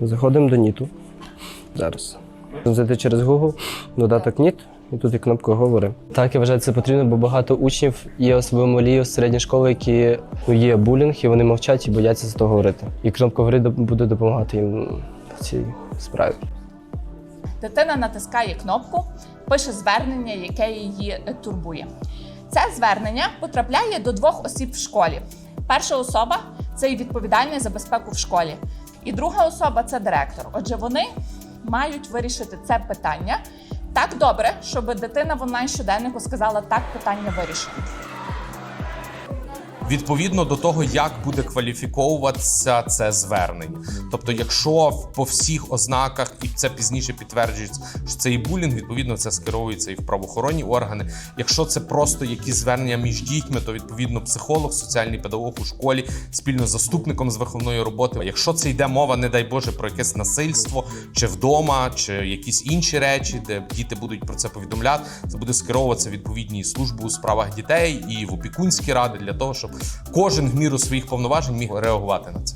Заходимо до Ніту. Зараз. Зайти через Google, додаток Ніт, і тут є кнопка Говори. Так, я вважаю, це потрібно, бо багато учнів є особливо малі з середньої школи, які ну, є булінг, і вони мовчать і бояться за того говорити. І кнопка говори буде допомагати їм в цій справі. Дитина натискає кнопку, пише звернення, яке її турбує. Це звернення потрапляє до двох осіб в школі. Перша особа це і відповідальний за безпеку в школі, і друга особа це директор. Отже, вони мають вирішити це питання так добре, щоб дитина в онлайн щоденнику сказала так, питання вирішено. Відповідно до того, як буде кваліфіковуватися це звернення. Тобто, якщо по всіх ознаках і це пізніше підтверджується, що це і булінг, відповідно це скеровується і в правоохоронні органи. Якщо це просто якісь звернення між дітьми, то відповідно психолог, соціальний педагог у школі спільно з заступником з виховної роботи. Якщо це йде мова, не дай Боже, про якесь насильство, чи вдома, чи якісь інші речі, де діти будуть про це повідомляти, це буде скеровуватися відповідні служби у справах дітей і в опікунські ради для того, щоб кожен в міру своїх повноважень міг реагувати на це.